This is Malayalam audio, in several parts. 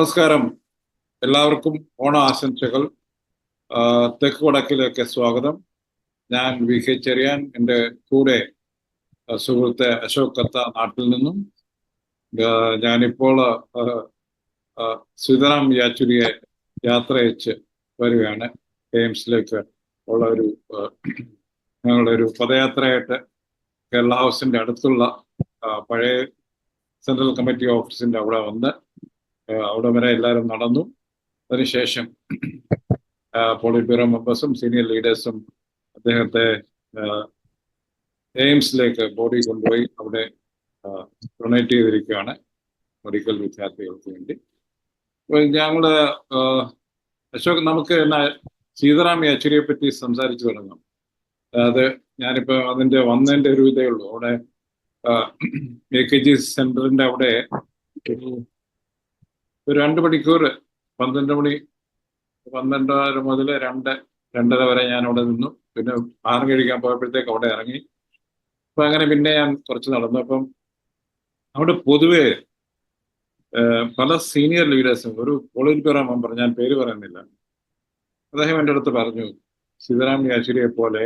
നമസ്കാരം. എല്ലാവർക്കും ഓണ ആശംസകൾ തെക്ക് വടക്കിലേക്ക് സ്വാഗതം. ഞാൻ വി കെ ചെറിയാൻ എന്റെ കൂടെ സുഹൃത്തെ അശോക് കത്ത നാട്ടിൽ നിന്നും. ഞാനിപ്പോൾ സീതാറാം യാച്ചുരിയെ യാത്ര അയച്ച് വരികയാണ്. എയിംസിലേക്ക് ഉള്ള ഒരു ഞങ്ങളുടെ ഒരു പദയാത്രയായിട്ട് കേരള ഹൗസിന്റെ അടുത്തുള്ള പഴയ സെൻട്രൽ കമ്മിറ്റി ഓഫീസിന്റെ അവിടെ വന്ന് അവിടെ വരെ എല്ലാവരും നടന്നു. അതിനുശേഷം പോളിറ്റ് ബ്യൂറോ മെമ്പേഴ്സും സീനിയർ ലീഡേഴ്സും അദ്ദേഹത്തെ എയിംസിലേക്ക് ബോഡി കൊണ്ടുപോയി അവിടെ ഡൊണേറ്റ് ചെയ്തിരിക്കുകയാണ് മെഡിക്കൽ വിദ്യാർത്ഥികൾക്ക് വേണ്ടി. ഞങ്ങൾ അശോക് നമുക്ക് എന്നാ സീതാറാം യെച്ചൂരിയെ പറ്റി സംസാരിച്ചു തുടങ്ങാം. അത് ഞാനിപ്പോൾ അതിന്റെ വന്നതിന്റെ ഒരു ഇതേ ഉള്ളൂ. അവിടെ എ കെ ജി സെന്ററിന്റെ അവിടെ ഒരു രണ്ട് മണിക്കൂർ പന്ത്രണ്ട് മണി പന്ത്രണ്ടര മുതൽ രണ്ട് രണ്ടര വരെ ഞാൻ അവിടെ നിന്നു. പിന്നെ ആഹാരം കഴിക്കാൻ പോയപ്പോഴത്തേക്ക് അവിടെ ഇറങ്ങി. അപ്പൊ അങ്ങനെ പിന്നെ ഞാൻ കുറച്ച് നടന്നു. അപ്പം അവിടെ പൊതുവേ പല സീനിയർ ലീഡേഴ്സും ഒരു പോളിറ്റ് ബ്യൂറോ മെമ്പർ ഞാൻ പേര് പറയുന്നില്ല. അദ്ദേഹം എന്റെ അടുത്ത് പറഞ്ഞു സീതാറാം യാശ്വരിയെ പോലെ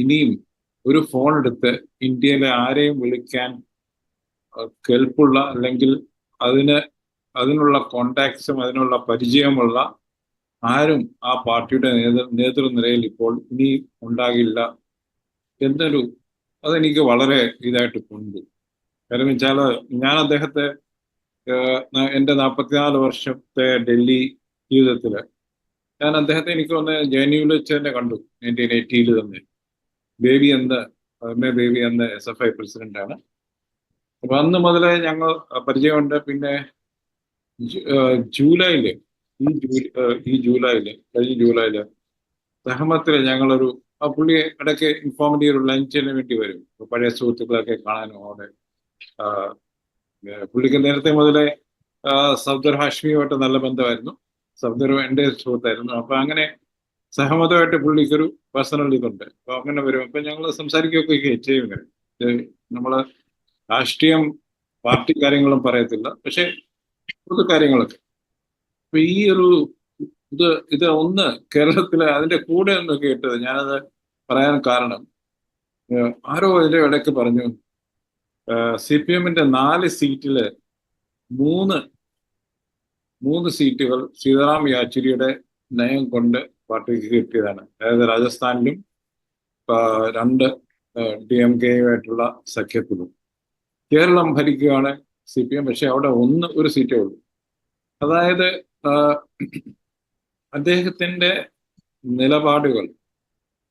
ഇനിയും ഒരു ഫോൺ എടുത്ത് ഇന്ത്യയിലെ ആരെയും വിളിക്കാൻ അഹ് കെൽപ്പുള്ള അല്ലെങ്കിൽ അതിന് അതിനുള്ള കോണ്ടാക്ട്സും അതിനുള്ള പരിചയമുള്ള ആരും ആ പാർട്ടിയുടെ നേതൃ നേതൃനിരയിൽ ഇപ്പോൾ ഇനി ഉണ്ടാകില്ല എന്നൊരു അതെനിക്ക് വളരെ ഇതായിട്ട് കൊണ്ടു കാരണം വെച്ചാൽ ഞാൻ അദ്ദേഹത്തെ എന്റെ നാൽപ്പത്തിനാല് വർഷത്തെ ഡൽഹി ജീവിതത്തിൽ ഞാൻ അദ്ദേഹത്തെ എനിക്ക് ഒന്ന് ജെ എൻ യുവിൽ വെച്ച് തന്നെ കണ്ടു നയന്റീൻ എയ്റ്റിയിൽ തന്നെ. ബേബി എന്ന എം എ ബേബി എന്ന എസ് എഫ് ഐ പ്രസിഡന്റാണ്. അപ്പൊ അന്ന് മുതലേ ഞങ്ങൾ പരിചയമുണ്ട്. പിന്നെ ജൂലൈയിൽ ഈ ജൂലൈ ഈ ജൂലൈയിൽ കഴിഞ്ഞ ജൂലൈയിൽ സഹമത്തിൽ ഞങ്ങളൊരു ആ പുള്ളി ഇടയ്ക്ക് ഇൻഫോർമേറ്റീവ് ഒരു ലഞ്ചിന് വേണ്ടി വരും. പഴയ സുഹൃത്തുക്കളൊക്കെ കാണാനും അവിടെ പുള്ളിക്ക് നേരത്തെ മുതലേ സബ്ദർ ഹാഷ്മിയുമായിട്ട് നല്ല ബന്ധമായിരുന്നു. സഫ്ദർ എന്റെ സുഹൃത്തായിരുന്നു. അപ്പൊ അങ്ങനെ സഹമതമായിട്ട് പുള്ളിക്കൊരു പേഴ്സണൽ ഇതുണ്ട്. അപ്പൊ അങ്ങനെ വരും. അപ്പൊ ഞങ്ങൾ സംസാരിക്കുകയൊക്കെ ചെയ്യും നമ്മൾ രാഷ്ട്രീയം പാർട്ടി കാര്യങ്ങളും പറയത്തില്ല. പക്ഷെ പൊതു കാര്യങ്ങളൊക്കെ. അപ്പൊ ഈ ഒരു ഇത് ഇത് ഒന്ന് കേരളത്തിലെ അതിന്റെ കൂടെ ഒന്ന് കേട്ടത് ഞാനത് പറയാൻ കാരണം ആരോ ഇതിന്റെ ഇടയ്ക്ക് പറഞ്ഞു സി പി എമ്മിന്റെ നാല് സീറ്റിൽ മൂന്ന് മൂന്ന് സീറ്റുകൾ സീതാറാം യാച്ചൂരിയുടെ നയം കൊണ്ട് പാർട്ടിക്ക് കിട്ടിയതാണ്. അതായത് രാജസ്ഥാനിലും രണ്ട് ഡി എം കെയുമായിട്ടുള്ള സഖ്യത്തിലും കേരളം ഭരിക്കുകയാണ് സി പി എം പക്ഷെ അവിടെ ഒന്ന് ഒരു സീറ്റേ ഉള്ളൂ. അതായത് അദ്ദേഹത്തിന്റെ നിലപാടുകൾ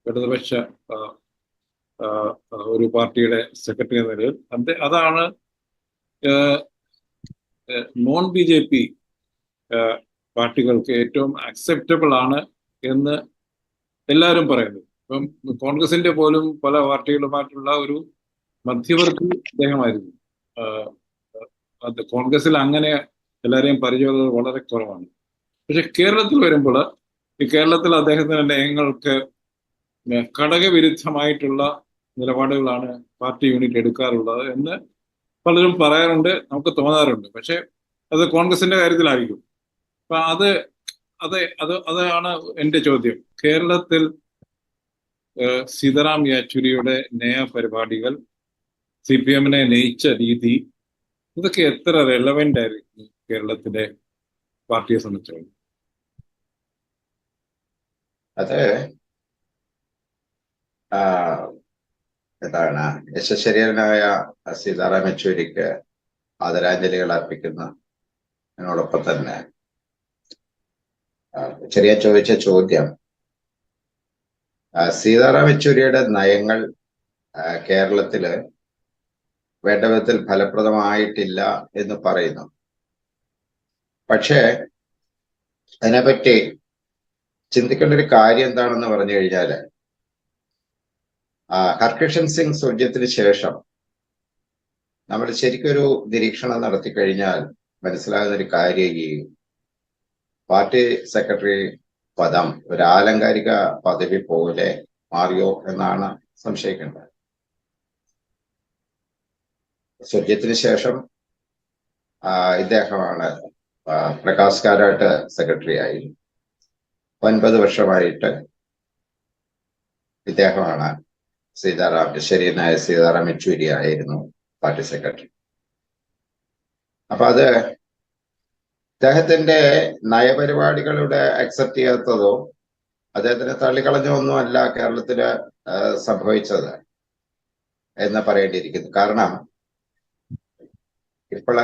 ഇടതുപക്ഷ ഒരു പാർട്ടിയുടെ സെക്രട്ടറി എന്ന നിലയിൽ അതാണ് നോൺ ബി ജെ പി പാർട്ടികൾക്ക് ഏറ്റവും അക്സെപ്റ്റബിൾ ആണ് എന്ന് എല്ലാവരും പറയുന്നു. ഇപ്പം കോൺഗ്രസിന്റെ പോലും പല പാർട്ടികളുമായിട്ടുള്ള ഒരു മധ്യവർത്തി അദ്ദേഹമായിരുന്നു. കോൺഗ്രസിൽ അങ്ങനെ എല്ലാവരെയും പരിചയമുള്ളത് വളരെ കുറവാണ്. പക്ഷെ കേരളത്തിൽ വരുമ്പോൾ ഈ കേരളത്തിൽ അദ്ദേഹത്തിന്റെ നയങ്ങൾക്ക് ഘടകവിരുദ്ധമായിട്ടുള്ള നിലപാടുകളാണ് പാർട്ടി യൂണിറ്റ് എടുക്കാറുള്ളത് എന്ന് പലരും പറയാറുണ്ട് നമുക്ക് തോന്നാറുണ്ട്. പക്ഷേ അത് കോൺഗ്രസിന്റെ കാര്യത്തിലായിരിക്കും. അപ്പൊ അത് അത് അത് അതാണ് എന്റെ ചോദ്യം. കേരളത്തിൽ സീതാറാം യെച്ചൂരിയുടെ നയ പരിപാടികൾ സി പി എമ്മിനെ നയിച്ച രീതി ഇതൊക്കെ എത്ര റെലവെന്റ് ആയിരിക്കും കേരളത്തിലെ പാർട്ടിയെ സംബന്ധിച്ചോളം? അത് എന്താണ് യശശരീരനായ സീതാറാം യെച്ചൂരിക്ക് ആദരാഞ്ജലികൾ അർപ്പിക്കുന്ന അതിനോടൊപ്പം തന്നെ ചെറിയ ചോദിച്ച ചോദ്യം. സീതാറാം യെച്ചൂരിയുടെ നയങ്ങൾ കേരളത്തിൽ വേണ്ട വിധത്തിൽ ഫലപ്രദമായിട്ടില്ല എന്ന് പറയുന്നു. പക്ഷേ അതിനെപ്പറ്റി ചിന്തിക്കേണ്ട ഒരു കാര്യം എന്താണെന്ന് പറഞ്ഞു കഴിഞ്ഞാൽ ഹർകൃഷൻ സിംഗ് സൂര്യത്തിന് ശേഷം നമ്മൾ ശരിക്കൊരു നിരീക്ഷണം നടത്തി കഴിഞ്ഞാൽ മനസ്സിലാകുന്ന ഒരു കാര്യം ഈ പാർട്ടി സെക്രട്ടറി പദം ഒരു ആലങ്കാരിക പദവി പോലെ മാറിയോ എന്നാണ് സംശയിക്കേണ്ടത്. സുർജത്തിന് ശേഷം ഇദ്ദേഹമാണ് പ്രകാശ് കാരാട്ട് സെക്രട്ടറി ആയി ഒൻപത് വർഷമായിട്ട് ഇദ്ദേഹമാണ് സീതാറാം ശരീരനായ സീതാറാം യെച്ചൂരി ആയിരുന്നു പാർട്ടി സെക്രട്ടറി. അപ്പൊ അത് അദ്ദേഹത്തിന്റെ നയപരിപാടികളുടെ അക്സെപ്റ്റ് ചെയ്യാത്തതോ അദ്ദേഹത്തിന് തള്ളിക്കളഞ്ഞോ ഒന്നുമല്ല കേരളത്തിൽ സംഭവിച്ചത് എന്ന് പറയേണ്ടിയിരിക്കുന്നു. കാരണം ഇപ്പോൾ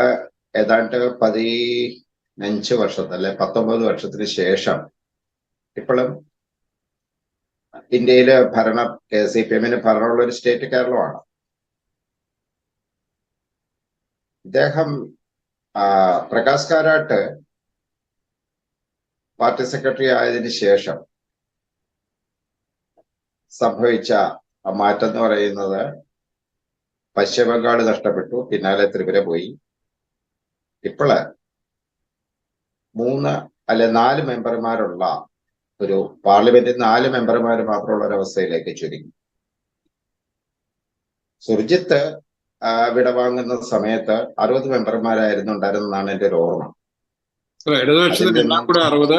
ഏതാണ്ട് പതിനഞ്ച് വർഷത്തെ അല്ലെ പത്തൊമ്പത് വർഷത്തിന് ശേഷം ഇപ്പോഴും ഇന്ത്യയിലെ ഭരണ സി പി എമ്മിന് ഭരണമുള്ള ഒരു സ്റ്റേറ്റ് കേരളമാണ്. ഇദ്ദേഹം പ്രകാശ് കാരാട്ട് പാർട്ടി സെക്രട്ടറി ആയതിനു ശേഷം സംഭവിച്ച മാറ്റം എന്ന് പറയുന്നത് പശ്ചിമ ബംഗാൾ നഷ്ടപ്പെട്ടു. പിന്നാലെ ത്രിപുര പോയി. ഇപ്പോൾ മൂന്ന് അല്ലെ നാല് മെമ്പർമാരുള്ള ഒരു പാർലമെന്റിൽ നാല് മെമ്പർമാർ മാത്രമുള്ള ഒരു അവസ്ഥയിലേക്ക് ചുരുങ്ങി. സുർജിത്ത് വിടവാങ്ങുന്ന സമയത്ത് അറുപത് മെമ്പർമാരായിരുന്നു ഉണ്ടായിരുന്നതാണ് എന്റെ ഒരു ഓർമ്മ. അല്ല, ഇടതുപക്ഷത്തിന് അതിൽ എല്ലാം കൂടെ അറുപത്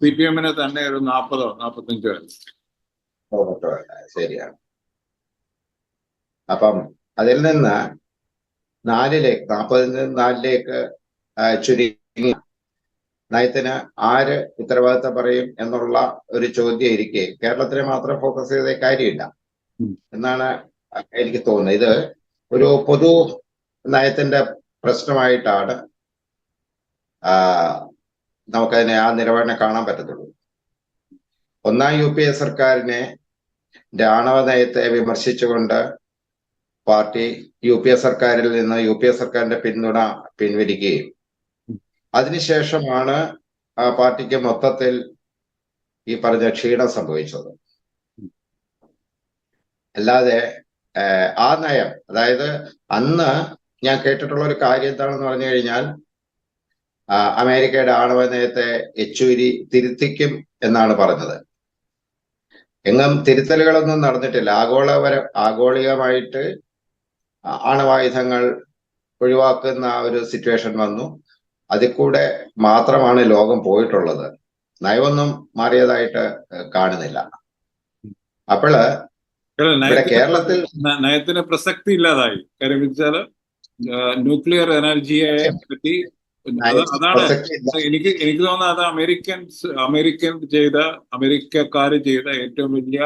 സി പി എമ്മിന് തന്നെ ഒരു നാൽപ്പതോ നാൽപ്പത്തഞ്ചോ ശരിയാണ്. അപ്പം അതിൽ നിന്ന് നാലിലേക്ക് നാൽപ്പതിൽ നിന്ന് നാലിലേക്ക് ചുരുങ്ങി. നയത്തിന് ആര് ഉത്തരവാദിത്തം പറയും എന്നുള്ള ഒരു ചോദ്യം ഇരിക്കെ. കേരളത്തിനെ മാത്രം ഫോക്കസ് ചെയ്ത കാര്യമില്ല. എന്നാണ് എനിക്ക് തോന്നുന്നത്. ഇത് ഒരു പൊതു നയത്തിന്റെ പ്രശ്നമായിട്ടാണ് നമുക്കതിനെ ആ നിലപാടിനെ കാണാൻ പറ്റത്തുള്ളൂ. ഒന്നാം യു പി എ സർക്കാരിനെ ആണവ നയത്തെ വിമർശിച്ചുകൊണ്ട് പാർട്ടി യു പി എ സർക്കാരിൽ നിന്ന് യു പി എ സർക്കാരിന്റെ പിന്തുണ പിൻവലിക്കുകയും. അതിനുശേഷമാണ് ആ പാർട്ടിക്ക് മൊത്തത്തിൽ ഈ പറഞ്ഞ ക്ഷീണം സംഭവിച്ചത്. അല്ലാതെ ആ നയം അതായത് അന്ന് ഞാൻ കേട്ടിട്ടുള്ള ഒരു കാര്യം എന്താണെന്ന് പറഞ്ഞു കഴിഞ്ഞാൽ അമേരിക്കയുടെ ആണവ നയത്തെ യെച്ചൂരി തിരുത്തിക്കും എന്നാണ് പറഞ്ഞത്. എങ്ങും തിരുത്തലുകളൊന്നും നടന്നിട്ടില്ല. ആഗോളപര ആഗോളികമായിട്ട് ആണവായുധങ്ങൾ ഒഴിവാക്കുന്ന ഒരു സിറ്റുവേഷൻ വന്നു. അതിൽ കൂടെ മാത്രമാണ് ലോകം പോയിട്ടുള്ളത്. നയമൊന്നും മാറിയതായിട്ട് കാണുന്നില്ല. അപ്പോൾ ഇവിടെ കേരളത്തിൽ നയത്തിന് പ്രസക്തി ഇല്ലാതായി. കാര്യം വെച്ചാൽ ന്യൂക്ലിയർ എനർജിയെ പറ്റി അതാണ് എനിക്ക് എനിക്ക് തോന്നുന്നത് അത് അമേരിക്കൻസ് അമേരിക്കൻ ചെയ്ത അമേരിക്കക്കാര് ചെയ്ത ഏറ്റവും വലിയ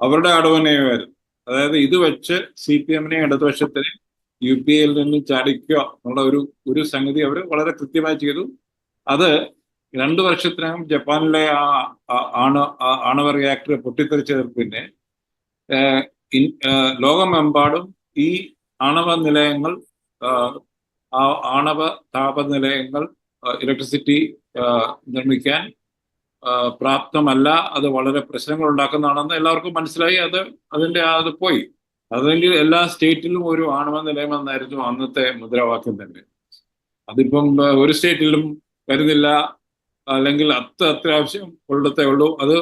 അവരുടെ അടവനയമായിരുന്നു അതായത് ഇത് വെച്ച് സി പി എമ്മിനെ ഇടതുപക്ഷത്തിന് യു പി എയിൽ നിന്ന് ചാടിക്കുക എന്നുള്ള ഒരു ഒരു സംഗതി അവർ വളരെ കൃത്യമായി ചെയ്തു. അത് രണ്ടു വർഷത്തിനകം ജപ്പാനിലെ ആ ആണ ആണവ റിയാക്ടർ പൊട്ടിത്തെറിച്ചതിൽ പിന്നെ ലോകമെമ്പാടും ഈ ആണവ നിലയങ്ങൾ ആണവ താപനിലയങ്ങൾ ഇലക്ട്രിസിറ്റി നിർമ്മിക്കാൻ പ്രാപ്തമല്ല. അത് വളരെ പ്രശ്നങ്ങൾ ഉണ്ടാക്കുന്നതാണെന്ന് എല്ലാവർക്കും മനസ്സിലായി. അത് അതിന്റെ അത് പോയി. അതെങ്കിൽ എല്ലാ സ്റ്റേറ്റിലും ഒരു ആണവ നിലയമെന്നായിരുന്നു അന്നത്തെ മുദ്രാവാക്യം തന്നെ. അതിപ്പം ഒരു സ്റ്റേറ്റിലും വരുന്നില്ല. അല്ലെങ്കിൽ അത്ര അത്യാവശ്യം ഉള്ളത്തെ ഉള്ളൂ. അത്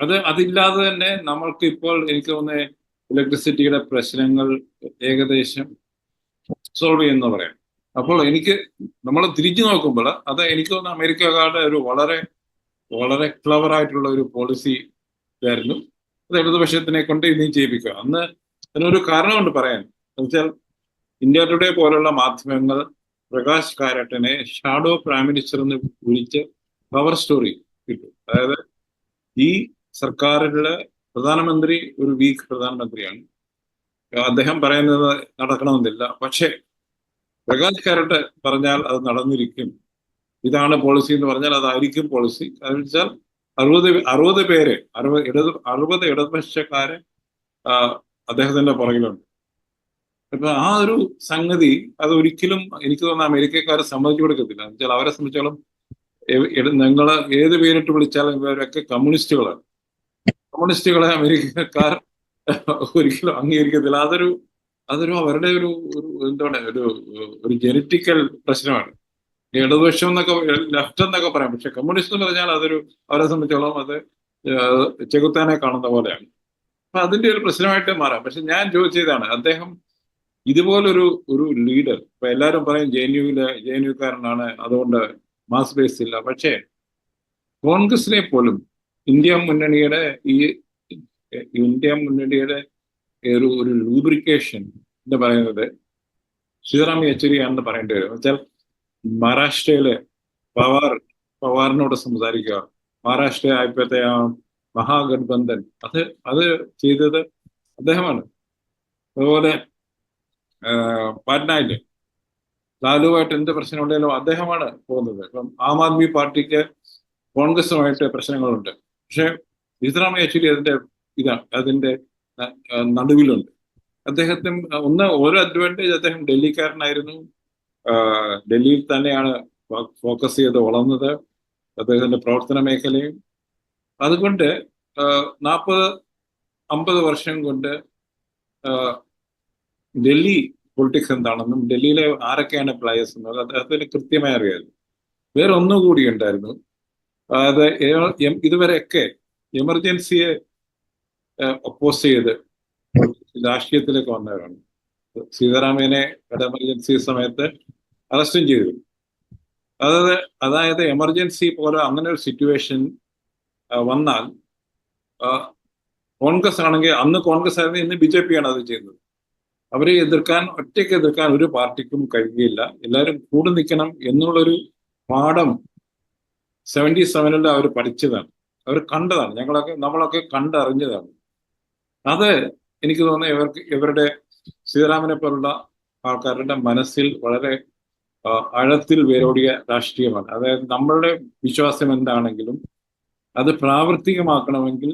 അത് അതില്ലാതെ തന്നെ നമ്മൾക്ക് ഇപ്പോൾ എനിക്ക് തോന്നുന്നത് ഇലക്ട്രിസിറ്റിയുടെ പ്രശ്നങ്ങൾ ഏകദേശം സോൾവ് ചെയ്യുന്ന പറയാം. അപ്പോൾ എനിക്ക് നമ്മൾ തിരിഞ്ഞു നോക്കുമ്പോൾ അത് എനിക്ക് തോന്നുന്നു അമേരിക്കക്കാരുടെ ഒരു വളരെ വളരെ ക്ലവർ ആയിട്ടുള്ള ഒരു പോളിസി ആയിരുന്നു അത് ഇടതുപക്ഷത്തിനെ കൊണ്ട് ഇനിയും ചെയ്യിപ്പിക്കുക. അന്ന് അതിനൊരു കാരണമുണ്ട് പറയാൻ. എന്നുവെച്ചാൽ ഇന്ത്യ ടുഡേ പോലുള്ള മാധ്യമങ്ങൾ പ്രകാശ് കാരാട്ടിനെ ഷാഡോ പ്രൈം മിനിസ്റ്റർ എന്ന് വിളിച്ച് കവർ സ്റ്റോറി കിട്ടും അതായത് ഈ സർക്കാരിലെ പ്രധാനമന്ത്രി ഒരു വീക്ക് പ്രധാനമന്ത്രിയാണ്. അദ്ദേഹം പറയുന്നത് നടക്കണമെന്നില്ല. പക്ഷേ പ്രകാശ് കാരട്ട് പറഞ്ഞാൽ അത് നടന്നിരിക്കും. ഇതാണ് പോളിസി എന്ന് പറഞ്ഞാൽ അതായിരിക്കും പോളിസി അതെന്ന് വെച്ചാൽ അറുപത് അറുപത് പേര് അറുപത് ഇടത് അറുപത് ഇടതുപക്ഷക്കാര് അദ്ദേഹത്തിന്റെ പുറകിലുണ്ട്. അപ്പൊ ആ ഒരു സംഗതി അത് ഒരിക്കലും എനിക്ക് തോന്നുന്ന അമേരിക്കക്കാരെ സമ്മതിച്ചു കൊടുക്കത്തില്ല. എന്ന് വെച്ചാൽ അവരെ സംബന്ധിച്ചോളം നിങ്ങൾ ഏത് പേരിട്ട് വിളിച്ചാലും ഇവരൊക്കെ കമ്മ്യൂണിസ്റ്റുകളാണ്. കമ്മ്യൂണിസ്റ്റുകളെ അമേരിക്കക്കാർ ഒരിക്കലും അംഗീകരിക്കത്തില്ല. അതൊരു അതൊരു അവരുടെ ഒരു ഒരു എന്താണ് ഒരു ഒരു ജനറ്റിക്കൽ പ്രശ്നമാണ്. ഇടതുപക്ഷം എന്നൊക്കെ ലെഫ്റ്റ് എന്നൊക്കെ പറയാം. പക്ഷെ കമ്മ്യൂണിസ്റ്റ് എന്ന് പറഞ്ഞാൽ അതൊരു അവരെ സംബന്ധിച്ചോളം അത് ചെകുത്താനെ കാണുന്ന പോലെയാണ്. അപ്പൊ അതിന്റെ ഒരു പ്രശ്നമായിട്ട് മാറാം. പക്ഷെ ഞാൻ ചോദിച്ചതാണ് അദ്ദേഹം ഇതുപോലൊരു ഒരു ലീഡർ ഇപ്പൊ എല്ലാവരും പറയും ജെ എൻ യുവിലെ ജെ എൻ യുക്കാരനാണ് അതുകൊണ്ട് മാസ് ബേസ് ഇല്ല. പക്ഷേ കോൺഗ്രസിനെ പോലും ഇന്ത്യ മുന്നണിയുടെ ഈ ഇന്ത്യ മുന്നണിയുടെ ഒരു ഒരു ലൂബ്രിക്കേഷൻ എന്ന് പറയുന്നത് ശ്രീറാം യെച്ചൂരിയാണെന്ന് പറയേണ്ടി വരും. വെച്ചാൽ മഹാരാഷ്ട്രയിലെ പവാർ പവാറിനോട് സംസാരിക്കുക. മഹാരാഷ്ട്ര ആയപ്പോഴത്തെ ആ മഹാഗഡ്ബന്ധൻ അത് അത് ചെയ്തത് അദ്ദേഹമാണ്. അതുപോലെ പാറ്റ്നയിൽ ലാലുവായിട്ട് എന്ത് പ്രശ്നം ഉണ്ടെങ്കിലും അദ്ദേഹമാണ് പോകുന്നത്. ഇപ്പം ആം ആദ്മി പാർട്ടിക്ക് കോൺഗ്രസുമായിട്ട് പ്രശ്നങ്ങളുണ്ട്. പക്ഷെ ഇസ്ലാം ആക്ച്വലി അതിന്റെ ഇതാണ് അതിന്റെ നടുവിലുണ്ട്. അദ്ദേഹത്തിന് ഒന്ന് ഓരോ അഡ്വാന്റേജ് അദ്ദേഹം ഡൽഹിക്കാരനായിരുന്നു. ഡൽഹിയിൽ തന്നെയാണ് ഫോക്കസ് ചെയ്ത് വളർന്നത് അദ്ദേഹത്തിന്റെ പ്രവർത്തന മേഖലയും. അതുകൊണ്ട് നാൽപ്പത് അമ്പത് വർഷം കൊണ്ട് ഡൽഹി പൊളിറ്റിക്സ് എന്താണെന്നും ഡൽഹിയിലെ ആരൊക്കെയാണ് പ്ലേയേഴ്സ് എന്നുള്ളത് അദ്ദേഹത്തിന് കൃത്യമായി അറിയായിരുന്നു വേറെ ഒന്നുകൂടി ഉണ്ടായിരുന്നു. അതായത് ഇതുവരെയൊക്കെ എമർജൻസിയെ ഒപ്പോസ് ചെയ്ത് രാഷ്ട്രീയത്തിലേക്ക് വന്നവരാണ്. സീതാരാമേനെ എമർജൻസി സമയത്ത് അറസ്റ്റും ചെയ്തു. അതായത് അതായത് എമർജൻസി പോലെ അങ്ങനെ ഒരു സിറ്റുവേഷൻ വന്നാൽ കോൺഗ്രസ് ആണെങ്കിൽ അന്ന് കോൺഗ്രസ് ആയിരുന്നു ഇന്ന് ബി ജെ പി ആണ് അത് ചെയ്യുന്നത്. അവരെ എതിർക്കാൻ ഒറ്റയ്ക്ക് എതിർക്കാൻ ഒരു പാർട്ടിക്കും കഴിയില്ല എല്ലാവരും കൂടെ നിൽക്കണം എന്നുള്ളൊരു പാഠം സെവന്റി സെവനിൽ അവർ പഠിച്ചതാണ്. അവർ കണ്ടതാണ്. ഞങ്ങളൊക്കെ നമ്മളൊക്കെ കണ്ടറിഞ്ഞതാണ്. അത് എനിക്ക് തോന്നുന്നു ഇവർക്ക് ഇവരുടെ സീതാരാമനെ പോലുള്ള ആൾക്കാരുടെ മനസ്സിൽ വളരെ ആഴത്തിൽ വേരോടിയ രാഷ്ട്രീയമാണ്. അതായത് നമ്മളുടെ വിശ്വാസം എന്താണെങ്കിലും അത് പ്രാവർത്തികമാക്കണമെങ്കിൽ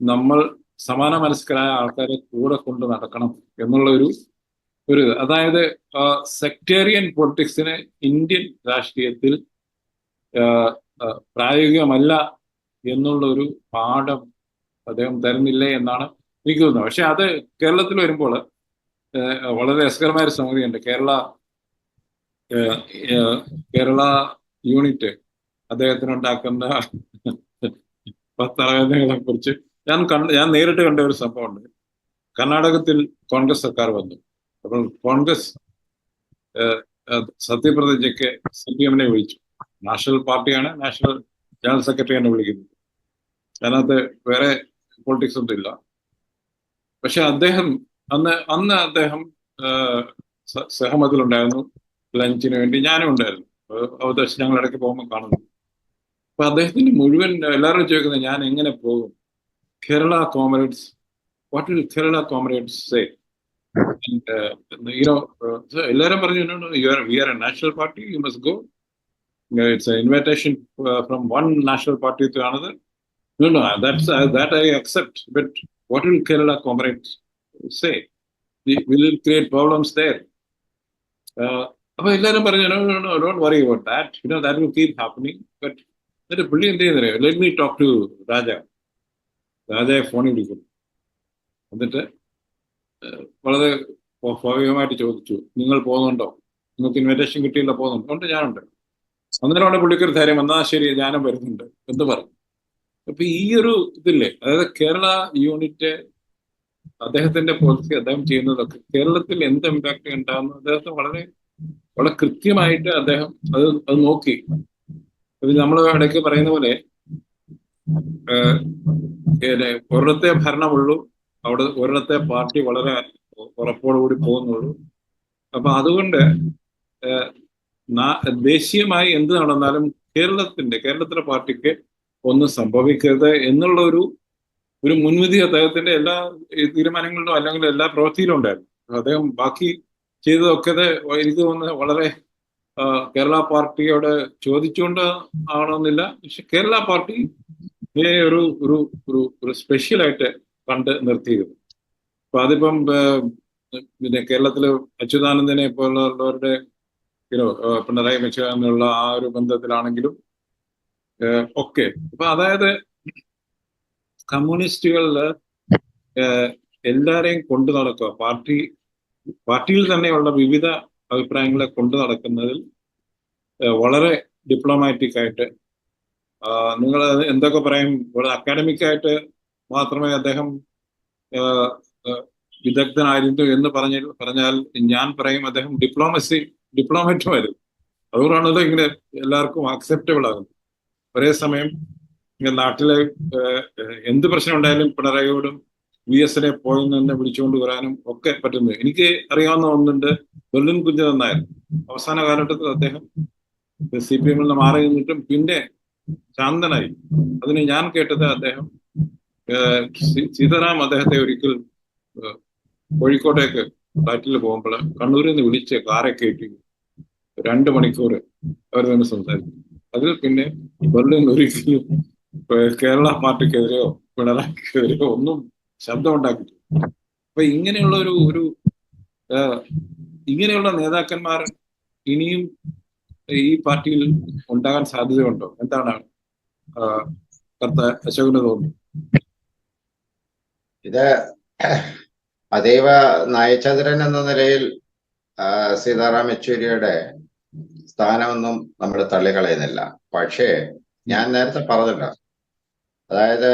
നമ്മൾ സമാന മനസ്കരായ ആൾക്കാരെ കൂടെ കൊണ്ട് നടക്കണം എന്നുള്ള ഒരു ഒരു അതായത് സെക്ടേറിയൻ പൊളിറ്റിക്സിന് ഇന്ത്യൻ രാഷ്ട്രീയത്തിൽ പ്രായോഗികമല്ല എന്നുള്ള ഒരു പാഠം അദ്ദേഹം തരുന്നില്ലേ എന്നാണ് എനിക്ക് തോന്നുന്നത്. പക്ഷെ അത് കേരളത്തിൽ വരുമ്പോൾ വളരെ രസകരമായ ഒരു സംഗതിയുണ്ട്. കേരള കേരള യൂണിറ്റ് അദ്ദേഹത്തിന് ഉണ്ടാക്കുന്ന പത്തറവേദനകളെ കുറിച്ച് ഞാൻ കണ്ട ഞാൻ നേരിട്ട് കണ്ട ഒരു സംഭവമുണ്ട്. കർണാടകത്തിൽ കോൺഗ്രസ് സർക്കാർ വന്നു. അപ്പോൾ കോൺഗ്രസ് സത്യപ്രതിജ്ഞയ്ക്ക് സി പി എമ്മിനെ വിളിച്ചു. നാഷണൽ പാർട്ടിയാണ് നാഷണൽ ജനറൽ സെക്രട്ടറിയാണ് വിളിക്കുന്നത്. അതിനകത്ത് വേറെ പൊളിറ്റിക്സ് ഒന്നും ഇല്ല. പക്ഷെ അദ്ദേഹം അന്ന് അന്ന് അദ്ദേഹം സഹമതിലുണ്ടായിരുന്നു. ലഞ്ചിന് വേണ്ടി ഞാനും ഉണ്ടായിരുന്നു അവതരിച്ച് ഞങ്ങൾ ഇടയ്ക്ക് പോകുമ്പോൾ കാണുന്നു അപ്പൊ അദ്ദേഹത്തിന്റെ മുഴുവൻ എല്ലാവരും ചോദിക്കുന്നത് ഞാൻ എങ്ങനെ പോകും Kerala comrades what will Kerala comrades say you know എല്ലാവരും പറഞ്ഞു you are we are a national party you must go it's invitation from one national party to another No, no, that's uh, that I accept. But what will Kerala comrades say? Will it create? അപ്പൊ എല്ലാരും പറഞ്ഞു worry about that you know that will keep happening but എന്നിട്ട് പുള്ളി എന്ത് ചെയ്യുന്നറിയോ? Let me talk to Raja രാജയെ ഫോണിൽ വിളിക്കുന്നു. എന്നിട്ട് വളരെ സ്വാഭാവികമായിട്ട് ചോദിച്ചു നിങ്ങൾ പോകുന്നുണ്ടോ? നിങ്ങൾക്ക് ഇൻവിറ്റേഷൻ കിട്ടിയില്ല പോകുന്നുണ്ടോ? ഉണ്ട് ഞാനുണ്ട്. അന്നേരമാണ് പുള്ളിക്കൊരു ധൈര്യം എന്നാ ശരി ഞാനും വരുന്നുണ്ട് എന്ന് പറഞ്ഞു. അപ്പൊ ഈ ഒരു ഇതില്ലേ അതായത് കേരള യൂണിറ്റ് അദ്ദേഹത്തിന്റെ പോളിസി അദ്ദേഹം ചെയ്യുന്നതൊക്കെ കേരളത്തിൽ എന്ത് ഇമ്പാക്ട് ഉണ്ടാകുന്നു അദ്ദേഹത്തെ വളരെ വളരെ കൃത്യമായിട്ട് അദ്ദേഹം അത് അത് നോക്കി. നമ്മൾ ഇടയ്ക്ക് പറയുന്ന പോലെ ഒരിടത്തെ ഭരണമുള്ളൂ അവിടെ ഒരിടത്തെ പാർട്ടി വളരെ ഉറപ്പോടുകൂടി പോകുന്നുള്ളൂ. അപ്പൊ അതുകൊണ്ട് ദേശീയമായി എന്ത് നടന്നാലും കേരളത്തിന്റെ കേരളത്തിലെ പാർട്ടിക്ക് ഒന്നും സംഭവിക്കരുത് എന്നുള്ള ഒരു ഒരു മുൻവിധി അദ്ദേഹത്തിന്റെ എല്ലാ തീരുമാനങ്ങളിലും അല്ലെങ്കിൽ എല്ലാ പ്രവൃത്തിയിലും ഉണ്ടായിരുന്നു. അദ്ദേഹം ബാക്കി ചെയ്തതൊക്കെ എനിക്ക് തോന്നുന്നത് വളരെ കേരള പാർട്ടിയോട് ചോദിച്ചുകൊണ്ട് ആവണമെന്നില്ല. പക്ഷെ കേരള പാർട്ടി ഒരു ഒരു ഒരു ഒരു സ്പെഷ്യലായിട്ട് കണ്ട് നിർത്തിയിരുന്നു. അപ്പൊ അതിപ്പം പിന്നെ കേരളത്തിൽ അച്യുതാനന്ദനെ പോലുള്ളവരുടെ പിണറായി വിജയനുള്ള ആ ഒരു ബന്ധത്തിലാണെങ്കിലും ഒക്കെ. അപ്പൊ അതായത് കമ്മ്യൂണിസ്റ്റുകളിൽ എല്ലാരെയും കൊണ്ടു നടക്കുക പാർട്ടി പാർട്ടിയിൽ തന്നെയുള്ള വിവിധ അഭിപ്രായങ്ങളെ കൊണ്ടു നടക്കുന്നതിൽ വളരെ ഡിപ്ലോമാറ്റിക് ആയിട്ട് നിങ്ങൾ എന്തൊക്കെ പറയും? വളരെ അക്കാഡമിക് ആയിട്ട് മാത്രമേ അദ്ദേഹം വിദഗ്ധനായിരുന്നു എന്ന് പറഞ്ഞ പറഞ്ഞാൽ ഞാൻ പറയും അദ്ദേഹം ഡിപ്ലോമസി ഡിപ്ലോമാറ്റുമായിരുന്നു അതുകൊണ്ടാണല്ലോ ഇങ്ങനെ എല്ലാവർക്കും ആക്സെപ്റ്റബിൾ ആകുന്നത്. ഒരേ സമയം നാട്ടിലെ എന്ത് പ്രശ്നം ഉണ്ടായാലും പിണറായിയോടും വി എസിനെ പോയിൽ നിന്ന് വിളിച്ചുകൊണ്ട് വരാനും ഒക്കെ പറ്റുന്നത് എനിക്ക് അറിയാവുന്ന ഒന്നുണ്ട്. ബെർലിൻ കുഞ്ഞൻ നായർ അവസാന കാലഘട്ടത്തിൽ അദ്ദേഹം സി പി എമ്മിൽ നിന്ന് മാറി നിന്നിട്ടും പിന്നെ ശാന്തനായി. അതിന് ഞാൻ കേട്ടത് അദ്ദേഹം സീതാറാം അദ്ദേഹത്തെ ഒരിക്കൽ കോഴിക്കോട്ടേക്ക് ഫ്ലാറ്റിൽ പോകുമ്പോൾ കണ്ണൂരിൽ നിന്ന് വിളിച്ച് കാറെ കയറ്റി രണ്ട് മണിക്കൂർ അവർ തന്നെ സംസാരിച്ചു. അതിൽ പിന്നെ ബെർലിൻ ഒരിക്കലും കേരള പാർട്ടിക്കെതിരെയോ പിണറായിക്കെതിരെയോ ഒന്നും ശബ്ദം ഉണ്ടാക്കി അപ്പൊ ഇങ്ങനെയുള്ള ഒരു ഒരു ഇങ്ങനെയുള്ള നേതാക്കന്മാർ ഇനിയും ഈ പാർട്ടിയിൽ ഉണ്ടാകാൻ സാധ്യതയുണ്ടോ? എന്താണ് കർത്ത അശോകന് തോന്നുന്നത്? ഇത് അതീവ നയചന്ദ്രൻ എന്ന നിലയിൽ സീതാറാം യെച്ചൂരിയുടെ സ്ഥാനമൊന്നും നമ്മൾ തള്ളിക്കളയുന്നില്ല. പക്ഷേ ഞാൻ നേരത്തെ പറഞ്ഞല്ലോ. അതായത്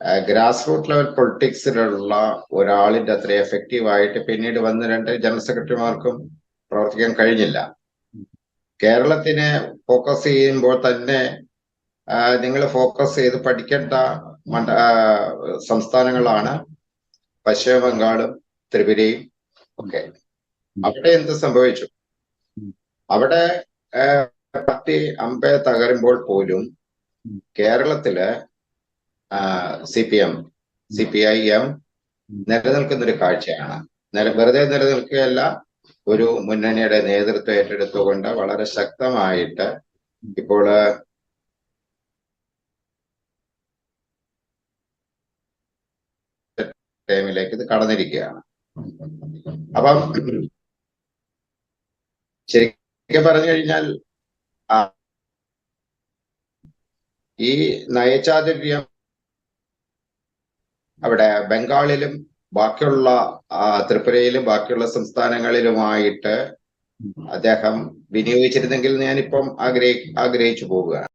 ഗ്രാസ് റൂട്ട് ലെവൽ പൊളിറ്റിക്സിലുള്ള ഒരാളിന്റെ അത്ര എഫക്റ്റീവ് ആയിട്ട് പിന്നീട് വന്ന് രണ്ട് ജനറൽ സെക്രട്ടറിമാർക്കും പ്രവർത്തിക്കാൻ കഴിഞ്ഞില്ല. കേരളത്തിനെ ഫോക്കസ് ചെയ്യുമ്പോൾ തന്നെ നിങ്ങൾ ഫോക്കസ് ചെയ്ത് പഠിക്കേണ്ട മണ്ഡ സംസ്ഥാനങ്ങളാണ് പശ്ചിമ ബംഗാളും ത്രിപുരയും ഒക്കെ. അവിടെ എന്ത് സംഭവിച്ചു? അവിടെ പാർട്ടി അമ്പെ തകരുമ്പോൾ പോലും കേരളത്തിൽ C P M C P I M നിലനിൽക്കുന്ന ഒരു കാഴ്ചയാണ്. നില വെറുതെ നിലനിൽക്കുകയല്ല ഒരു മുന്നണിയുടെ നേതൃത്വം ഏറ്റെടുത്തുകൊണ്ട് വളരെ ശക്തമായിട്ട് ഇപ്പോൾ ടൈമിലേക്ക് ഇത് കടന്നിരിക്കുകയാണ്. അപ്പം ശരിക്കും പറഞ്ഞു കഴിഞ്ഞാൽ ഈ നയചാതുര്യം അവിടെ ബംഗാളിലും ബാക്കിയുള്ള ത്രിപുരയിലും ബാക്കിയുള്ള സംസ്ഥാനങ്ങളിലുമായിട്ട് അദ്ദേഹം വിനിയോഗിച്ചിരുന്നെങ്കിൽ ഞാനിപ്പം ആഗ്രഹി ആഗ്രഹിച്ചു പോവുകയാണ്.